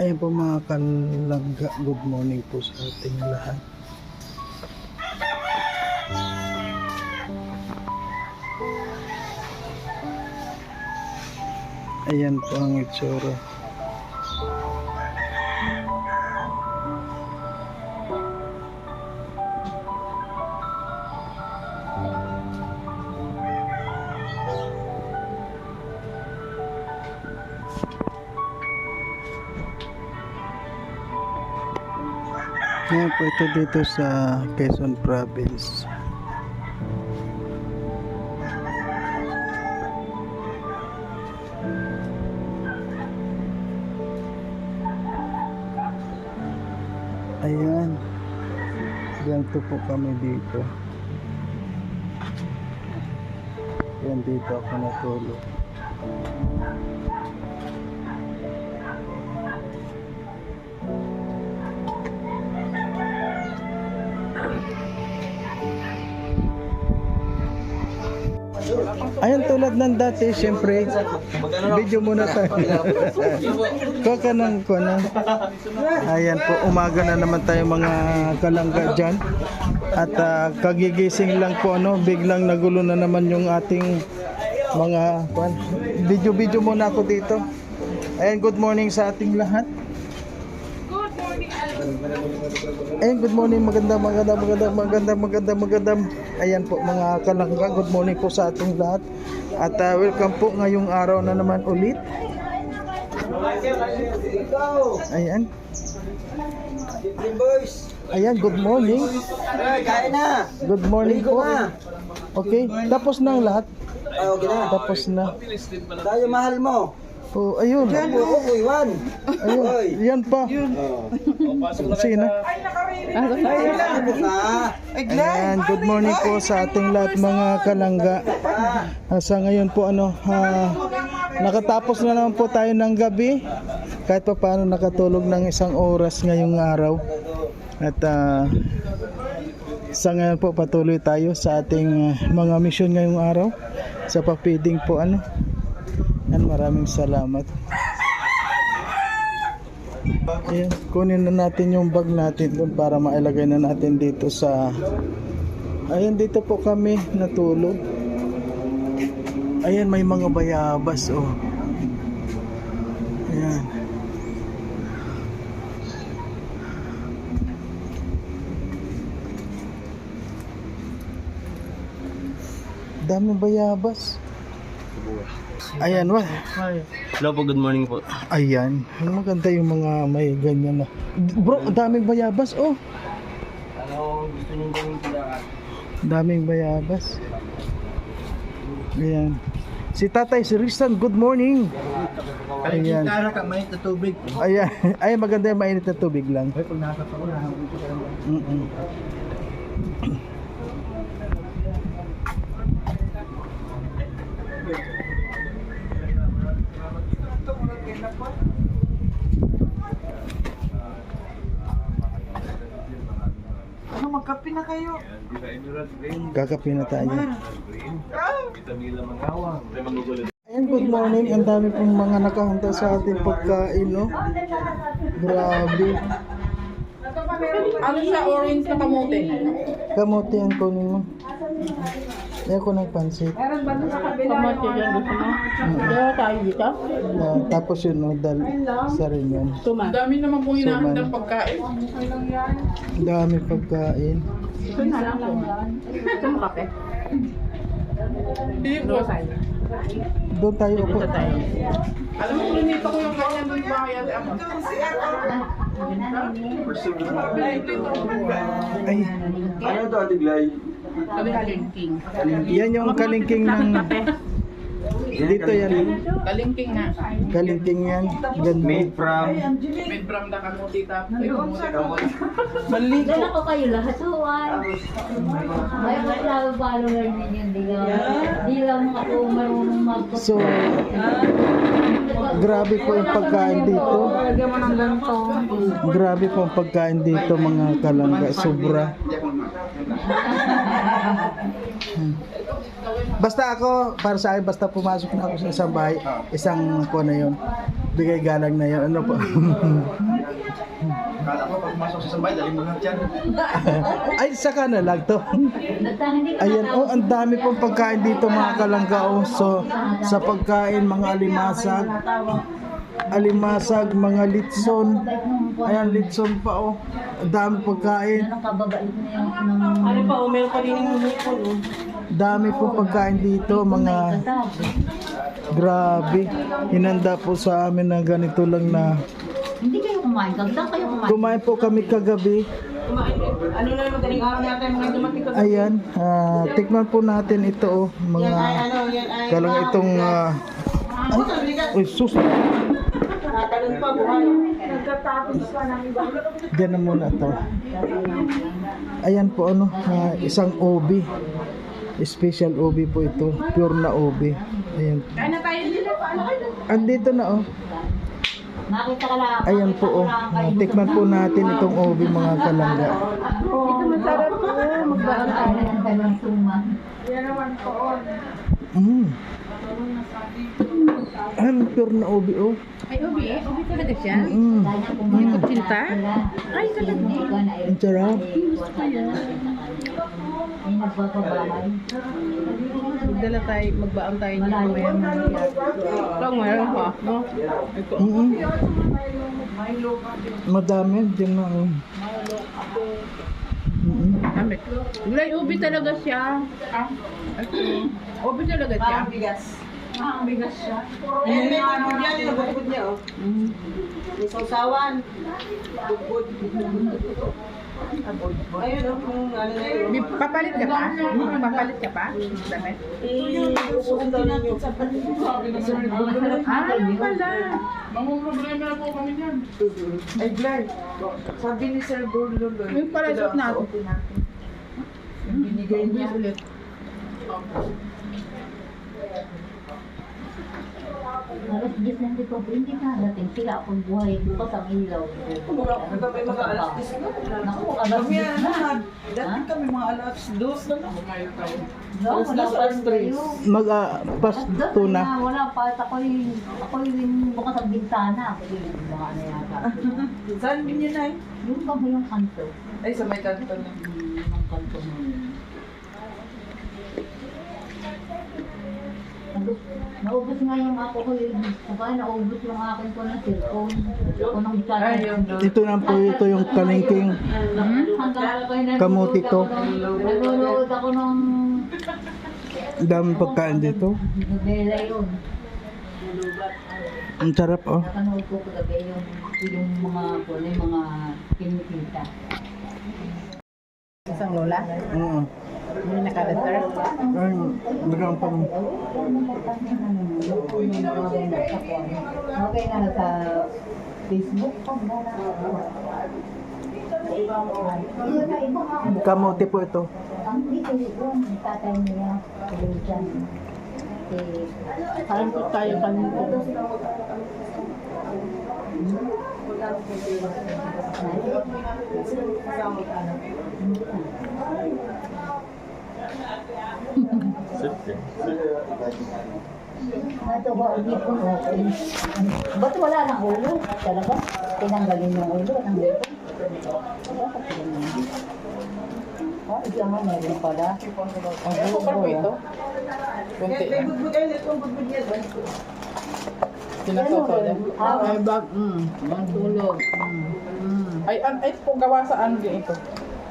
Ayun po mga kalangga, good morning po sa ating lahat. Ayan po ang itsura. Ngayon po ito dito sa Quezon Province. Ayan. Ganito po kami dito. Yan dito ako natulog. Tulad ng dati, siyempre, video muna tayo. Kuha ka ng kuha. Ayan po, umaga na naman tayo mga kalangga dyan. At ah, kagigising lang po, ano, biglang nagulo na naman yung ating mga. Video-video muna ako dito. Ayan, good morning sa ating lahat. Ayan, good morning, maganda, maganda, maganda, maganda, maganda, maganda. Ayan po mga kalangga, good morning po sa ating lahat. At ah, welcome po ngayong araw na naman ulit. Ayan. Ayan, good morning. Kain na! Good morning po. Okay, tapos na ang lahat. Ay, okay na. Tapos na. Tayo mahal mo. Oh, ayun. Yan, ako, Kuiwan. Ayun. Oy. Yan pa. Sige na. Ay, ano ka? Ayan, good morning po sa ating lahat mga kalangga. Ah, sa ngayon po ano, ah, nakatapos na naman po tayo ng gabi. Kahit pa paano nakatulog ng isang oras ngayong araw. At ah, sa ngayon po patuloy tayo sa ating ah, mga mission ngayong araw. Sa papiding po ano. Yan, maraming salamat. Ayan, kunin na natin yung bag natin doon para mailagay na natin dito sa Ayan dito po kami natulog. Ayan may mga bayabas oh. Ayan. Daming bayabas. Ayan, wa. Hello po, good morning po. Ayan. Maganda yung mga may ganyan na. Bro, daming bayabas oh. Ano gusto niyo gawin? Daming bayabas. Ayan. Si Tatay, si Ristan, good morning. Ayan. Kara ka, may tubig. Ayan. Ay, maganda yung mainit na tubig lang. Ay, pag nakakatawa na, habang ko ka Mm-mm. Ano, magkape na kayo? Kakape na tayo. Ayan, good morning. Ang dami pong mga nakahanda sa ating pagkain, no? Grabe. Ano siya, orange na kamote? Kamote ang kunin mo. Ayan ko ng pansit. Kamote yan, gusto mo? Kaya tayo dito? Ah, tapos yun, no, dal, isa rin yun. Tuma. Dami naman pong pagkain. Ang dami pagkain. Ito na lang po. Gusto mo kape? Hindi po. Doon tayo upo. Alam mo, pinita ko yung ganyan doon bayan. Ay, Ano to, Ate Glay? Kami kalingking. yan yung kalingking ng... Dito yan. Kalingking nga. Kalingking yan. Ganda. Made from... Made from the kamote tap. Ay, kamote kamote. Dala ko kayo lahat. Huwag. May mga follower ninyo. Di lang, di lang ako marunong mag So, grabe po yung pagkain dito. Grabe po ang pagkain dito mga kalangga. Sobra. Hmm. Basta ako, para sa akin, basta pumasok na ako sa isang bahay, isang kuha na yun. Bigay galang na yan. Ano po? Kala ko pag masok sa sabay, dali mo lang dyan. Ay, saka na lang to. Ayan, oh, ang dami pong pagkain dito mga kalangga. Oh. So, sa pagkain, mga alimasag, alimasag, mga litson. Ayan, litson pa, oh. Ang dami pagkain. Ano kababait na yung ng Ano pa, oh, meron pa rin yung hukol. oh. Dami pong pagkain dito, mga grabe. Hinanda po sa amin na ganito lang na Hindi kayo kumain. Kagdang kayo kumain. kumain po kami kagabi. Kumain din. Ano na yung madaling araw natin mga dumating ka. Ayan, ah, tikman po natin ito, oh, mga Ano, yan ay... kalang itong ah, ay, uy, sus. Tatalon pa, buhay. Diyan na muna to. Ayan po ano, ah, isang obi. Special obi po ito. Pure na obi. Ayan. Kaya na tayo dito. Andito na oh. Nakita ka lang. Ayan po oh. Tikman po natin itong obi mga kalangga. Ito masarap po. Magbaan tayo. Ng dalawang suma. Mm. Ayan, pure na obi oh. Ay, ubi eh. Ubi talaga siya. Mm. Kaya kumain. kutsinta? Ay, talaga. Ang sarap. Magdala tayo, magbaon tayo niya. Malayo. Ito, mayroon pa. No? Ito. Mm. Madami din na. Mm. Gulay, ubi talaga siya. Ah. Ubi talaga siya. Parang bigas. Ah, bigas siya. Eh, may bubod yan. Yung bubod niya, oh. May sausawan. Bubod. Ayun, oh. Kung ano na yun. Papalit ka pa? Papalit ka pa? Damit? Eh, susunod natin sa Ah, ano pala? Ay, Glenn, sabi ni Sir Loy, Yung pala suot natin. yung binigay niya, ulit. Alas 10 na hindi ko, hindi ka dating sila akong buhay. Bukas ang ilaw. Wala ko kami mga alas 10 na. Naku, alas Kami 10 ano na. na, dati kami mga alas 2 na lang. No, Alas wala pa. Mag ah, pas At doon tuna. na, wala pa. Ako'y, ako'y bukas ang bintana. Ako'y baka na yata. Saan din yun ay? Yung ba yung kanto? Ay, sa may kanto na. Yung kanto mo Naubos- Naubos nga yung ako ko yung kaya naubos yung akin ko ng cellphone. Ko ng Ay, yung doon. Ito na po ito yung kalingking. Hanggang Kamuti to. Nanonood ako ng daming pagkain dito. novela yun. Ang sarap oh. Napanood ko kagabi yung yung mga ano, yung mga kinikita. Isang lola? Oo. Yung nakadater? Ay, nagang pang Okay na sa Facebook. kamote po ito. Parang po tayo kanito. Ito ba, hindi ko okay. Ba't wala ng ulo? Talaga? Tinanggalin yung ulo ng ulo? Ganun? Ah, ito nga meron pala. Ang Ano pa po ito? Kunti lang. budbud niya. Ah, Ay, bag. Mm. Ang tulog. Mm. Mm. Ay, ay, po gawa sa ano din ito?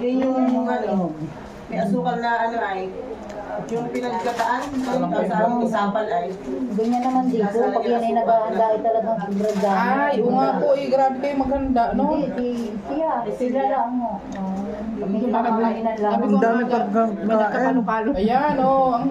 Yun yung ano, may asukal na ano ay, yung pinagkataan, sa aming isapal ay, Ganyan naman dito, pag yan ay naghahanda ay talagang sobrang dami. Ay, oo nga po eh. Grabe kayo maganda, no? Hindi, si, siya, sila lang mo. Kami Yung nakakainan lang. Sabi ko Ang dami nga, pagkain. May nagkapalo-palo. Ayan, oh. Ang,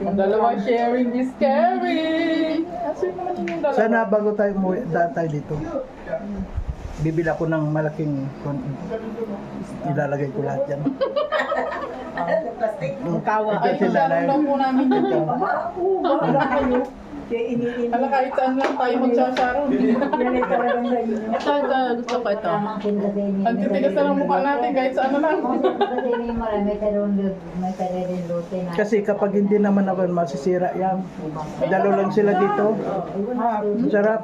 ang dalawa sharing is caring. Kasi naman yung dalawa. Sana bago tayo umuwi, daan tayo dito. Bibili ako ng malaking kon- ilalagay ko lahat yan. plastic. Kawa. Ay, sila masyadong na daw po namin dito. Wala kayo. Alam kahit saan lang tayo magsasaro. Ito, ito, gusto ko ito. Ang titigas na lang mukha natin kahit saan na lang. Kasi kapag hindi naman ako masisira yan. Dalo lang sila dito. Ah, sarap.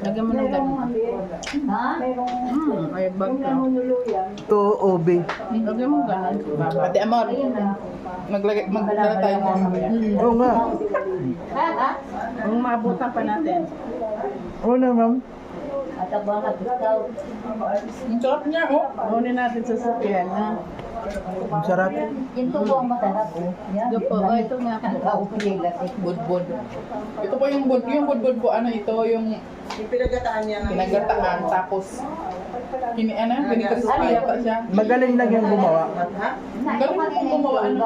Lagyan mo ng ganun. Ha? Hmm, may bag ka. Ito, OB. Lagyan mo ganun. Pati amor. Maglagay, magdala tayo. Oo nga. Ha? Ha? Kung maabutan pa natin. Oo na, ma'am. At ang nag-scout. Ang sarap niya, oh. Kunin natin sa sakyan, ha? Ang sarap. Yung tubo ang masarap. Yan. Ito po, oh, ito nga po. Budbud. Ito po yung bud, yung budbud po, ano ito, yung Yung pinagkataan niya pinagataan, tapos, kini, ano, pinagkasuka yata siya. Magaling lang yung gumawa. Ha? Galing mo kung gumawa, ano?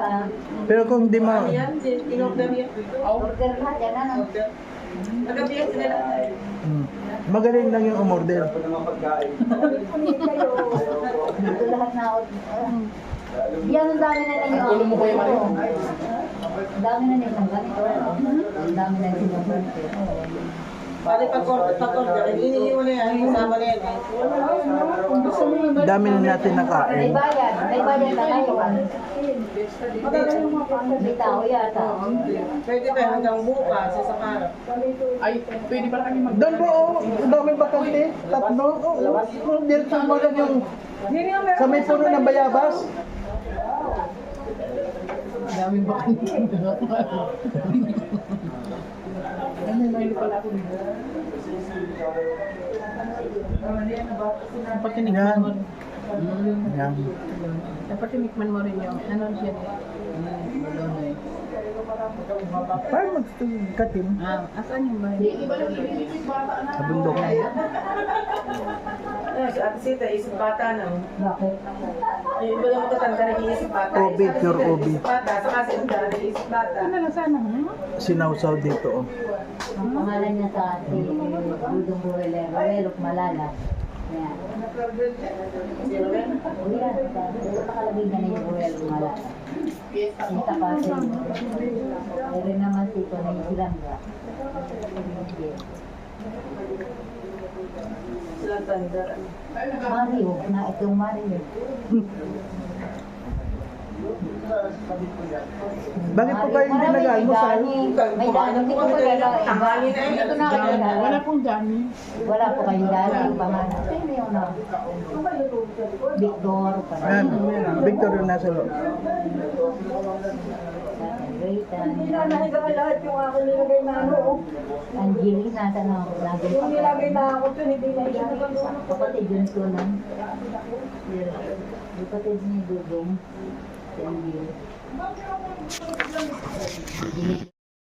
Pero kung di mo, Yan, in-order niya. Oh, Order na, yan na. no? Order. Nagabi yan sila. hmm, magaling lang yung umorder. Dito lahat na. Yan ang dami na ninyo. Ang mo kayo, Mario. Ang dami na ninyo ng ganito. Ang dami na ninyo Pare pag-order, pag-order, iniiwan na yan, isama na yan. eh. Dami na natin May nakain. bayad. May bayad na ngayon. May tao yata. Pwede tayo hanggang bukas, sa Sakara. ay, pwede pala kami mag- Doon po, oh, daming bakante. Tatlo, oh, oh, diretso mo lang yung sa may puno ng bayabas. Daming bakante. Ano, may pala ako dito. Dapat tinikman mo rin. Yan. Dapat tinikman mo rin yung, ano siya. Malunay. Parang magkatim Ah, asan yung bahay? sa bundok. Ano, si Ate Sita, isip bata na. Bakit? Yung iba lang matatanda, nag-iisip bata. Obi, pure obi. Isip bata, saka si nag-iisip bata. Ano na sana? Hmm? Sinawsaw dito, oh. Ang pangalan niya sa ating Dudong Buwelero. Pero malala. Yan. Sino ba? O yan. Nakalagay na niya Buwelero malala. Kita pa sa inyo. Meron naman na yung silangga. Silang tanda. Mario. Na itong Mario. Bakit po kayo hindi nag-almusal? May dani. Hindi ko pa kailangan. Tanghali na Hindi ko na Wala pong dami. Wala po kayong dani. Pangalan. Sino yun na? Victor. Yan, Pangalan. Victor yung nasa loob. Raytan. lahat yung akin nilagay na ano. Angeline, nasa na ako. Lagi yung nilagay na ako ito, hindi na. Kapatid yun ko na. Kapatid ni Dudong. Si Angeline.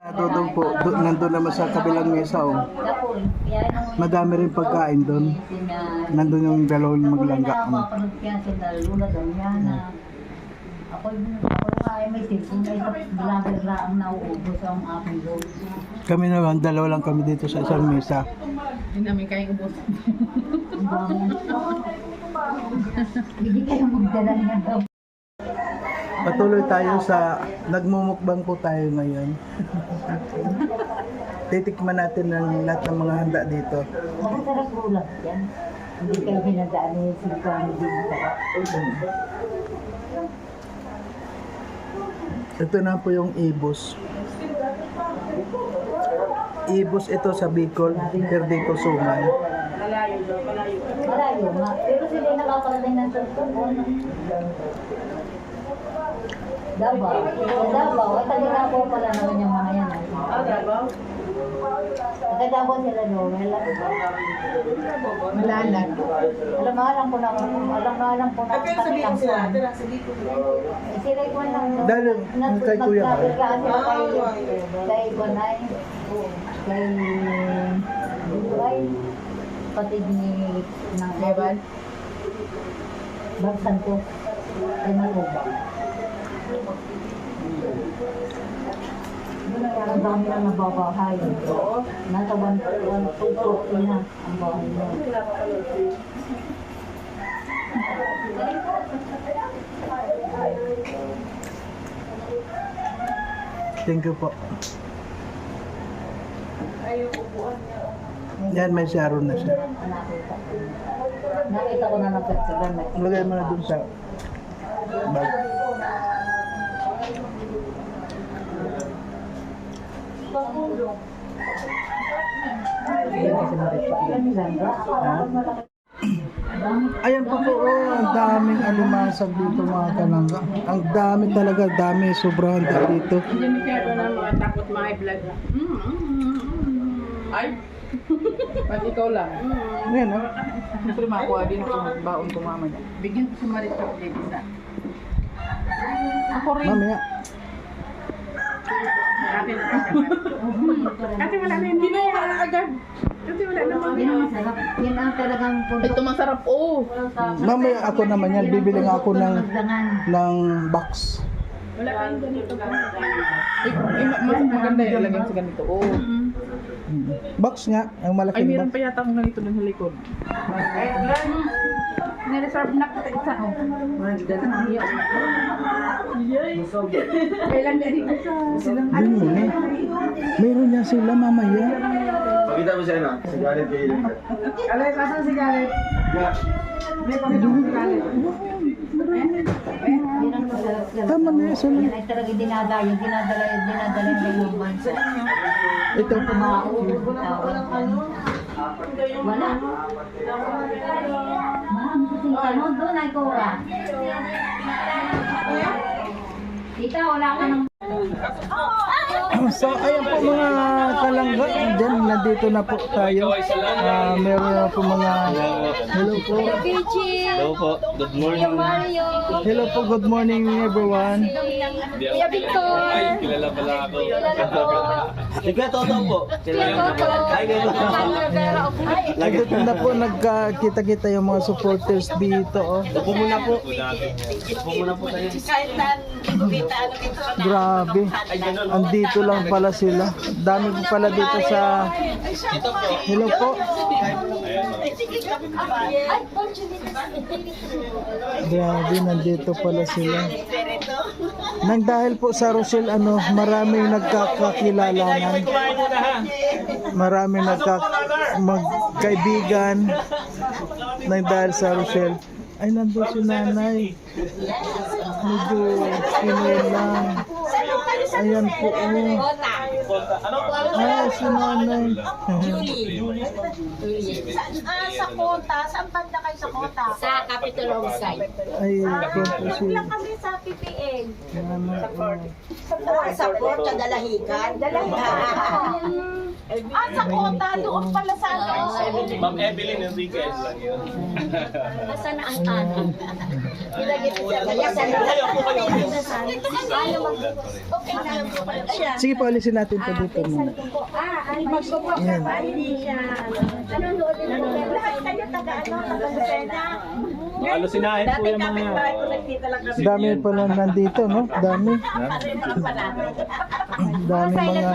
Dudong po, do, nandun naman sa kabilang mesa, oh. Yan ang Madami rin pagkain doon. Nandun yung dalawang maglangga. Ako, ano. ako nagpiyansa na lula daw niya na ako yung ay may vlogger ang nauubos ang aking load. Kami naman, dalawa lang kami dito sa isang mesa. Hindi namin kayang ubos. Ang dami. Hindi kayo magdala. Patuloy tayo sa, nagmumukbang po tayo ngayon. Titikman natin ng lahat ng mga handa dito. Masarap ulam yan. Hindi kayo hinadaan ni Silva, hindi masarap. Ito na po yung ibos. Ibos ito sa Bicol, pero dito Suman. Malayo nga. Pero sila nakakarating ng Sorsogon. Davao. Davao. Ay, kanina po pala naman yung mga yan. Ah, Davao? Sa Davao sila. Wala. Malalag. Alam na alam ko na alam na alam ko na pero sabihin ko sila, ate, nasa dito. Eh, Sila ko lang. Dahil kay Kuya kay kay Bonay. Kay Buray. Patid ni ng Evan? Bagsan ko. Kay Maruba. Ang dami na nababahay. Nasa 1.2 na ang bahay mo. Thank you po. Yan, may Sharon na siya. Nakita ko na ng pagkagan. Lagay mo na dun sa bag. Ayan po po, oh, ang daming alimasag dito mga kalangga. Ang dami talaga, dami, sobrang dami dito. Hindi masyado na mga takot mga. Mm, mm, mm, mm. Ay. Ba't ikaw lang? Ayan, oh. Siyempre makuha din ako baon ko mama niya. Bigyan ko si Marita ulit isa. Ako rin. Mamaya. Kasi wala na yun. Kinuha na agad. Kasi wala naman. Yan ang masarap. Yan ang talagang pundo. Ito masarap. Oh. Mamaya ako naman yan, bibili nga ako ng, ng box. Wala kayong ganito pa. Eh, eh, mas maganda yung ilagay sa ganito. Oh. Box nga, ang Ay, malaking meron box. pa yata akong ganito dun sa likod. Nireserve na kita isa. Oh. Kailan na rin isa. Silang Yun muna. Meron yan sila mamaya. Pakita mo siya na. Sa galit kay Ilan. Alay, kasan si Gareth? May pakita mo si Gareth. Yan ang yan. Tama na yun. Yan ay talagang dinadayo. Dinadala, dinadala ng ibang bansa. Ito. Wala. Marami kasing tanong doon ay Cora. Tita, wala ka ng So, ayan po mga kalangga. Diyan, nandito na po tayo. Ah, meron na po mga... Hello po. Hello po. Good morning. Hello po, good morning everyone. Kuya Victor. Ay, kilala pala ako. Ikaw, Toto po. Ay, gano'n. Nandito na po nagkakita-kita yung mga supporters dito. Oh. Upo muna po. Upo muna po tayo. Grabe. Andito lang pala sila. Dami po pala dito sa... Hello po. Grabe, nandito pala sila. Nang dahil po sa Rochelle, ano, maraming nagkakakilalanan. Maraming nagka magkaibigan. Nang dahil sa Rochelle. Ay, nandun si nanay. Medyo kinuha lang. Ayan po. Oh. Ay, si nanay. Ah, sa Kota. Saan banda kayo sa Kota? Sa Capitol Homicide. Ay, po si Sa PPN. nanay. oh. Sa Kota, Dalahigan. Dalahigan. Ah, sa Kota. Doon pala sa ano. Ma'am Evelyn Enriquez lang yun. Nasaan ang tanong? Nilagay ko siya. Kaya sa Kayo po kayo. Okay na. Sige po, alisin natin po dito muna. Ah, ay, magpapos Ayan. na hindi siya. Nanonood din po. Lahat kayo taga ano, taga Lucena. Alusinahin po yung mga... ko nagkita lang kami. Dami nandito, no? Dami. Kasi mga. Dami mga...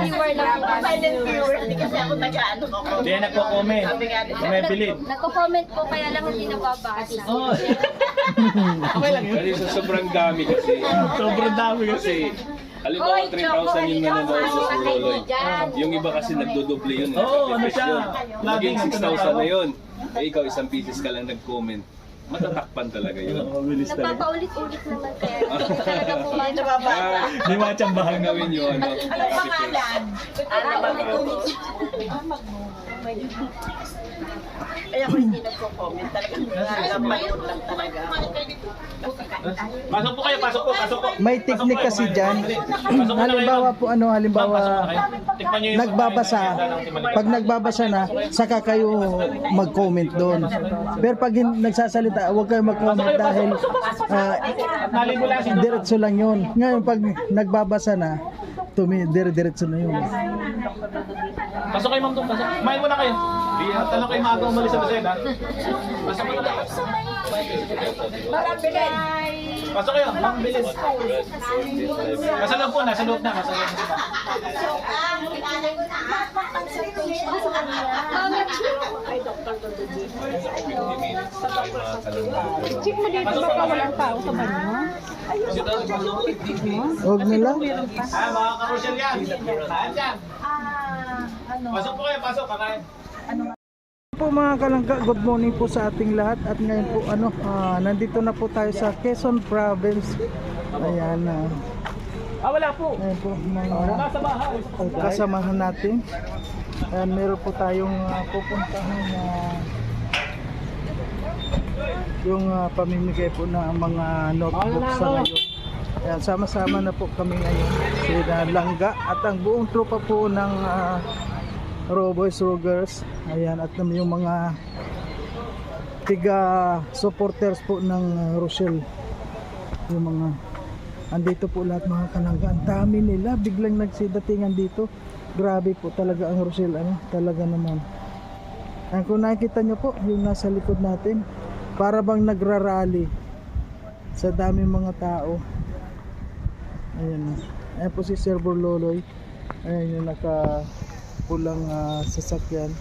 Silent viewer. Hindi kasi ako taga-ano ako. Hindi nagko-comment. Ma'am Evelyn. Nagko-comment po kaya lang hindi nababasa. Oh. okay lang yun. Kasi sa sobrang dami kasi. sobrang dami kasi. Halimbawa, 3,000 yung nanonood sa Suruloy. Yung iba kasi nagdodoble yun. Oo, ano siya? Laging 6,000 na yun. Eh, ikaw isang pieces ka lang nag-comment. Matatakpan talaga yun. Nagpapaulit-ulit naman kaya hindi talaga po mababasa. Ah, Di ba tsambahan gawin yun? Ano? Anong pangalan? Kaya ako hindi nagko-comment talaga. Nagpapayon lang talaga. Pasok po kayo, pasok po, pasok po. May technique kasi dyan. Halimbawa po ano, halimbawa nagbabasa. Pag nagbabasa na, saka kayo mag-comment doon. Pero pag nagsasalita, huwag kayo mag-comment dahil ah, si diretso lang yun. Ngayon pag nagbabasa na, tumi dire-diretso na yun. Pasok kayo, ma'am. Pasok. Kumain muna kayo. At ano kayo maaga umalis sa Lucena? Pasok muna kayo. Pasok kayo. Ma'am, bilis. Nasa loob po, nasa loob na. Nasa loob na. Check mo dito baka walang tao sa banyo. Huwag nila. Ah, mga karosyal yan. Saan yan? Ah, Pasok po kayo, pasok, kakain. Po mga kalangga, good morning po sa ating lahat at ngayon po ano, ah, nandito na po tayo sa Quezon Province. Ayan na. Ah, wala po. Ayan po mga Nasa bahay. kasamahan natin. Ayan, meron po tayong ah, pupuntahan na yung ah, pamimigay po ng mga notebook sa ngayon. Ayan, sama-sama na po kami ngayon. Sina Langga at ang buong tropa po ng uh, Roboys Rogers. Ayan, at yung mga tiga supporters po ng ah, Rochelle. Yung mga andito po lahat mga kalangga. Ang dami nila, biglang nagsidatingan dito. Grabe po talaga ang Rochelle, ano, talaga naman. Ayan, kung nakikita nyo po, yung nasa likod natin, para bang nagrarally sa dami mga tao. Ayan. Ayan po si Sir Borloloy. Ayan yung naka pulang ah, sasakyan.